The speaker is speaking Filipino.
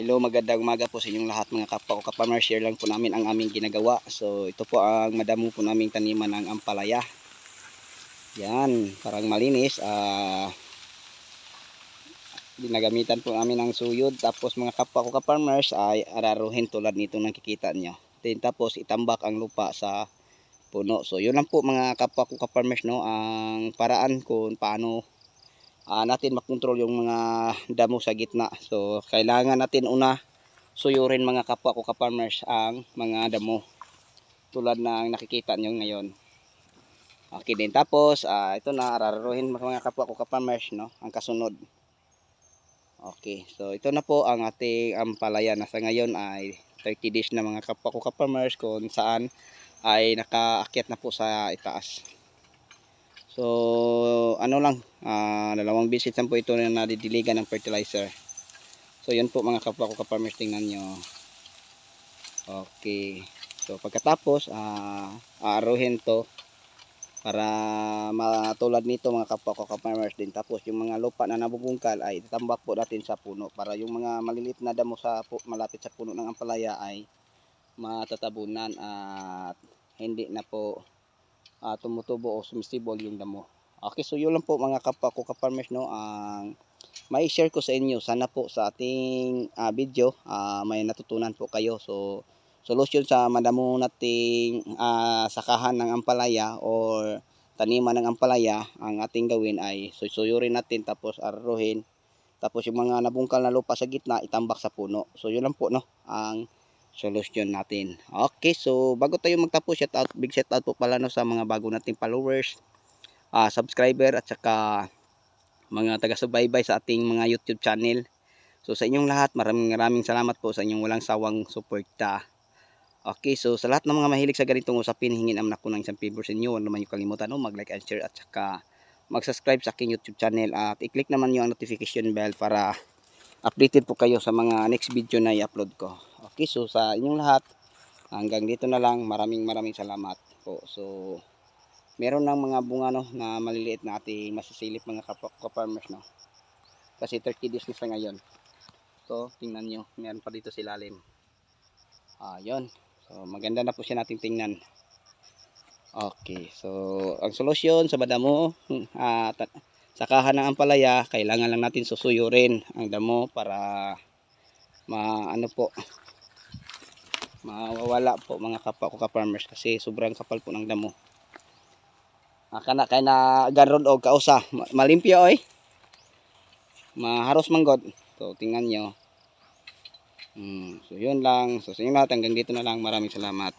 Hello, magandang umaga po sa inyong lahat mga kapwa ko kaparmer. Share lang po namin ang aming ginagawa. So, ito po ang madamo po naming taniman ng ampalaya. Yan, parang malinis. Ah, ginagamitan po namin ng suyod. Tapos mga kapwa ko kaparmers ay araruhin tulad nito nakikita nyo. Then tapos itambak ang lupa sa puno. So, yun lang po mga kapwa ko kaparmers no, ang paraan kung paano ah, natin makontrol yung mga damo sa gitna. So, kailangan natin una suyurin mga kapwa ko ka-farmers ang mga damo. Tulad ng nakikita nyo ngayon. Okay din. Tapos, ah, ito na, araruhin mga kapwa ko ka-farmers, no? Ang kasunod. Okay. So, ito na po ang ating ampalaya na sa ngayon ay 30 days na mga kapwa ko ka-farmers kung saan ay nakaakyat na po sa itaas. So, ano lang, ah, dalawang visit lang po ito na nadidiligan ng fertilizer. So, yun po mga kapwa ko ka-farmers, tingnan nyo. Okay. So, pagkatapos, ah, aaruhin to para matulad nito mga kapwa ko ka-farmers din. Tapos, yung mga lupa na nabubungkal ay itambak po natin sa puno para yung mga maliliit na damo sa malapit sa puno ng ampalaya ay matatabunan at hindi na po ah, tumutubo o sumisibol yung damo. Okay, so yun lang po mga kapwa ko ka-farmers no, ang may share ko sa inyo. Sana po sa ating ah, video ah, may natutunan po kayo. So, solusyon sa madamo nating ah, sakahan ng ampalaya or taniman ng ampalaya, ang ating gawin ay susuyurin natin tapos araruhin. Tapos yung mga nabungkal na lupa sa gitna, itambak sa puno. So yun lang po no, ang solusyon natin. Okay, so bago tayo magtapos, shout out, big shout out po pala no sa mga bago nating followers, ah, subscriber at saka mga taga-subaybay sa ating mga YouTube channel. So sa inyong lahat, maraming maraming salamat po sa inyong walang sawang suporta. Okay, so sa lahat ng mga mahilig sa ganitong usapin, hingin naman ako ng isang favor sa inyo. Huwag naman yung kalimutan, no? mag-like and share at saka mag-subscribe sa aking YouTube channel at i-click naman yung notification bell para updated po kayo sa mga next video na i-upload ko. Okay, so sa inyong lahat, hanggang dito na lang. Maraming maraming salamat po. So, meron ng mga bunga no, na maliliit na ating masisilip mga kapwa farmers no. Kasi 30 days na sa ngayon. So, tingnan nyo. Meron pa dito sa ilalim. Ah, yun. So, maganda na po siya nating tingnan. Okay, so ang solusyon sa badamo, hmm, ah, ta- sakahan ng ampalaya, kailangan lang natin susuyurin ang damo para maano po mawawala po mga kapwa ko ka-farmers kasi sobrang kapal po ng damo. Ah, kana kay na garod og kausa, Ma- malimpyo oy. Maharos manggod. So tingnan nyo. Hmm, so yun lang. So sa inyo lahat hanggang dito na lang. Maraming salamat.